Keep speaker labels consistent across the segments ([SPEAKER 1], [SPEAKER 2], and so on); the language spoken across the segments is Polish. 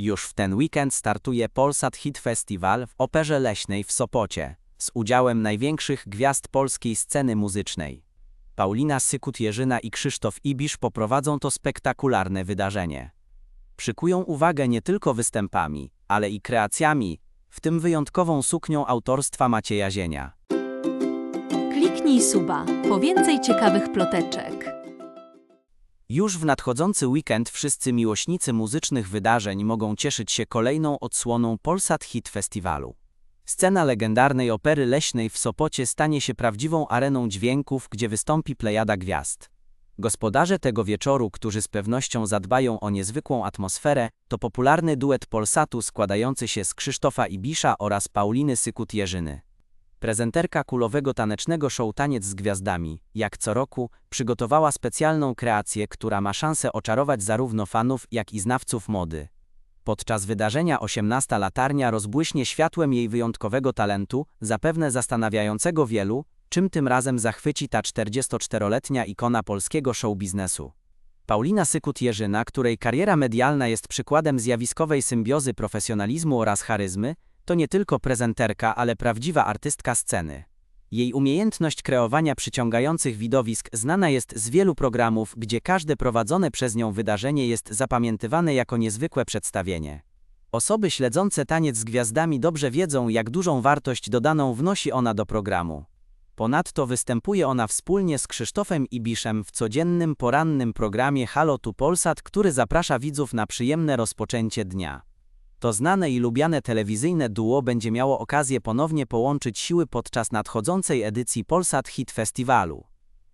[SPEAKER 1] Już w ten weekend startuje Polsat Hit Festival w Operze Leśnej w Sopocie z udziałem największych gwiazd polskiej sceny muzycznej. Paulina Sykut-Jerzyna i Krzysztof Ibisz poprowadzą to spektakularne wydarzenie. Przykują uwagę nie tylko występami, ale i kreacjami, w tym wyjątkową suknią autorstwa Macieja Zienia.
[SPEAKER 2] Kliknij suba po więcej ciekawych ploteczek.
[SPEAKER 1] Już w nadchodzący weekend wszyscy miłośnicy muzycznych wydarzeń mogą cieszyć się kolejną odsłoną Polsat Hit Festiwalu. Scena legendarnej opery leśnej w Sopocie stanie się prawdziwą areną dźwięków, gdzie wystąpi plejada gwiazd. Gospodarze tego wieczoru, którzy z pewnością zadbają o niezwykłą atmosferę, to popularny duet Polsatu składający się z Krzysztofa Ibisza oraz Pauliny Sykut-Jerzyny. Prezenterka kulowego tanecznego show Taniec z Gwiazdami, jak co roku, przygotowała specjalną kreację, która ma szansę oczarować zarówno fanów, jak i znawców mody. Podczas wydarzenia 18 latarnia rozbłyśnie światłem jej wyjątkowego talentu, zapewne zastanawiającego wielu, czym tym razem zachwyci ta 44-letnia ikona polskiego show biznesu. Paulina Sykut-Jerzyna, której kariera medialna jest przykładem zjawiskowej symbiozy profesjonalizmu oraz charyzmy, to nie tylko prezenterka, ale prawdziwa artystka sceny. Jej umiejętność kreowania przyciągających widowisk znana jest z wielu programów, gdzie każde prowadzone przez nią wydarzenie jest zapamiętywane jako niezwykłe przedstawienie. Osoby śledzące taniec z gwiazdami dobrze wiedzą, jak dużą wartość dodaną wnosi ona do programu. Ponadto występuje ona wspólnie z Krzysztofem Ibiszem w codziennym porannym programie Halo tu Polsat, który zaprasza widzów na przyjemne rozpoczęcie dnia. To znane i lubiane telewizyjne duo będzie miało okazję ponownie połączyć siły podczas nadchodzącej edycji Polsat Hit Festiwalu.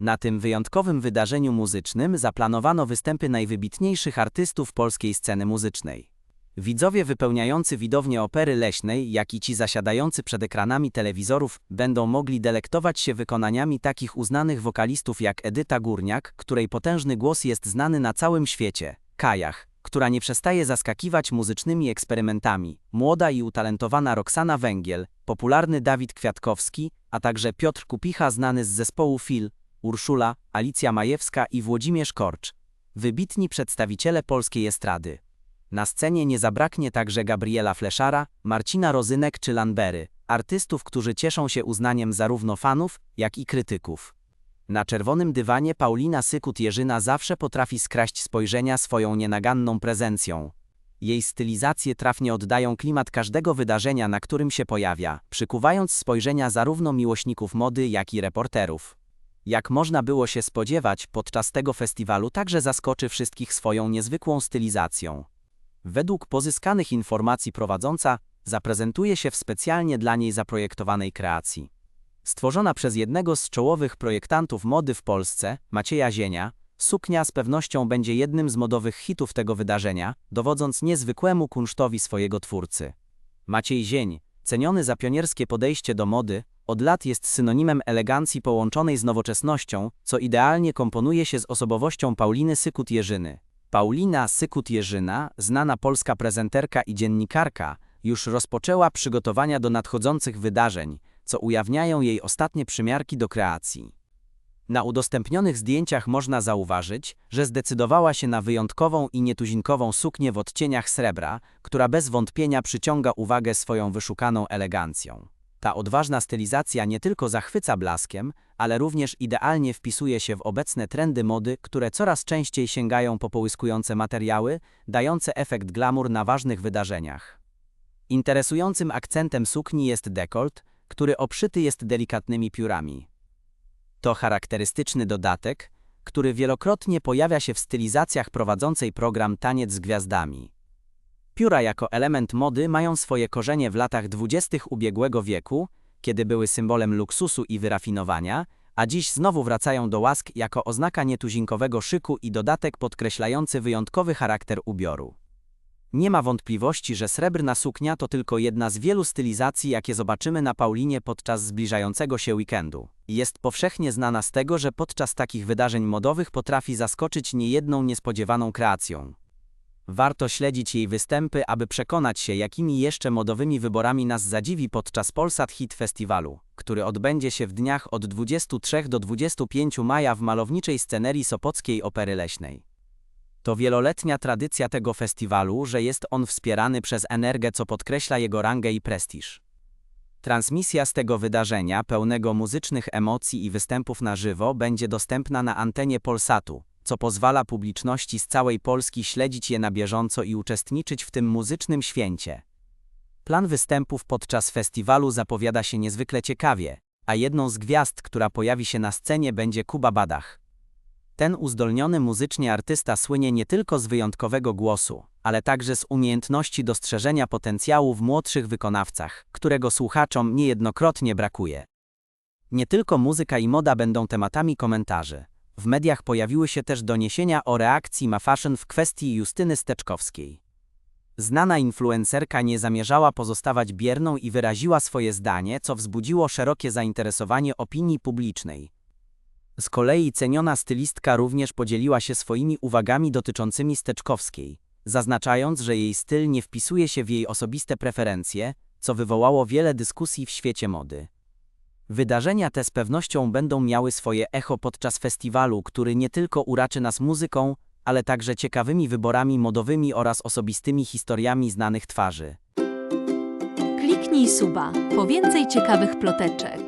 [SPEAKER 1] Na tym wyjątkowym wydarzeniu muzycznym zaplanowano występy najwybitniejszych artystów polskiej sceny muzycznej. Widzowie wypełniający widownię opery leśnej, jak i ci zasiadający przed ekranami telewizorów, będą mogli delektować się wykonaniami takich uznanych wokalistów jak Edyta Górniak, której potężny głos jest znany na całym świecie, Kajach, która nie przestaje zaskakiwać muzycznymi eksperymentami, młoda i utalentowana Roxana Węgiel, popularny Dawid Kwiatkowski, a także Piotr Kupicha znany z zespołu Fil, Urszula, Alicja Majewska i Włodzimierz Korcz. Wybitni przedstawiciele polskiej estrady. Na scenie nie zabraknie także Gabriela Fleszara, Marcina Rozynek czy Lanbery, artystów, którzy cieszą się uznaniem zarówno fanów, jak i krytyków. Na czerwonym dywanie Paulina Sykut-Jerzyna zawsze potrafi skraść spojrzenia swoją nienaganną prezencją. Jej stylizacje trafnie oddają klimat każdego wydarzenia, na którym się pojawia, przykuwając spojrzenia zarówno miłośników mody, jak i reporterów. Jak można było się spodziewać, podczas tego festiwalu także zaskoczy wszystkich swoją niezwykłą stylizacją. Według pozyskanych informacji prowadząca zaprezentuje się w specjalnie dla niej zaprojektowanej kreacji. Stworzona przez jednego z czołowych projektantów mody w Polsce, Macieja Zienia, suknia z pewnością będzie jednym z modowych hitów tego wydarzenia, dowodząc niezwykłemu kunsztowi swojego twórcy. Maciej Zień, ceniony za pionierskie podejście do mody, od lat jest synonimem elegancji połączonej z nowoczesnością, co idealnie komponuje się z osobowością Pauliny Sykut-Jerzyny. Paulina Sykut-Jerzyna, znana polska prezenterka i dziennikarka, już rozpoczęła przygotowania do nadchodzących wydarzeń, co ujawniają jej ostatnie przymiarki do kreacji. Na udostępnionych zdjęciach można zauważyć, że zdecydowała się na wyjątkową i nietuzinkową suknię w odcieniach srebra, która bez wątpienia przyciąga uwagę swoją wyszukaną elegancją. Ta odważna stylizacja nie tylko zachwyca blaskiem, ale również idealnie wpisuje się w obecne trendy mody, które coraz częściej sięgają po połyskujące materiały, dające efekt glamour na ważnych wydarzeniach. Interesującym akcentem sukni jest dekolt, który obszyty jest delikatnymi piórami. To charakterystyczny dodatek, który wielokrotnie pojawia się w stylizacjach prowadzącej program Taniec z Gwiazdami. Pióra jako element mody mają swoje korzenie w latach dwudziestych ubiegłego wieku, kiedy były symbolem luksusu i wyrafinowania, a dziś znowu wracają do łask jako oznaka nietuzinkowego szyku i dodatek podkreślający wyjątkowy charakter ubioru. Nie ma wątpliwości, że srebrna suknia to tylko jedna z wielu stylizacji, jakie zobaczymy na Paulinie podczas zbliżającego się weekendu. Jest powszechnie znana z tego, że podczas takich wydarzeń modowych potrafi zaskoczyć niejedną niespodziewaną kreacją. Warto śledzić jej występy, aby przekonać się, jakimi jeszcze modowymi wyborami nas zadziwi podczas Polsat Hit Festiwalu, który odbędzie się w dniach od 23 do 25 maja w malowniczej scenerii Sopockiej Opery Leśnej. To wieloletnia tradycja tego festiwalu, że jest on wspierany przez Energię, co podkreśla jego rangę i prestiż. Transmisja z tego wydarzenia, pełnego muzycznych emocji i występów na żywo, będzie dostępna na antenie Polsatu, co pozwala publiczności z całej Polski śledzić je na bieżąco i uczestniczyć w tym muzycznym święcie. Plan występów podczas festiwalu zapowiada się niezwykle ciekawie, a jedną z gwiazd, która pojawi się na scenie, będzie Kuba Badach. Ten uzdolniony muzycznie artysta słynie nie tylko z wyjątkowego głosu, ale także z umiejętności dostrzeżenia potencjału w młodszych wykonawcach, którego słuchaczom niejednokrotnie brakuje. Nie tylko muzyka i moda będą tematami komentarzy. W mediach pojawiły się też doniesienia o reakcji Ma Fashion w kwestii Justyny Steczkowskiej. Znana influencerka nie zamierzała pozostawać bierną i wyraziła swoje zdanie, co wzbudziło szerokie zainteresowanie opinii publicznej. Z kolei ceniona stylistka również podzieliła się swoimi uwagami dotyczącymi Steczkowskiej, zaznaczając, że jej styl nie wpisuje się w jej osobiste preferencje, co wywołało wiele dyskusji w świecie mody. Wydarzenia te z pewnością będą miały swoje echo podczas festiwalu, który nie tylko uraczy nas muzyką, ale także ciekawymi wyborami modowymi oraz osobistymi historiami znanych twarzy.
[SPEAKER 2] Kliknij suba po więcej ciekawych ploteczek.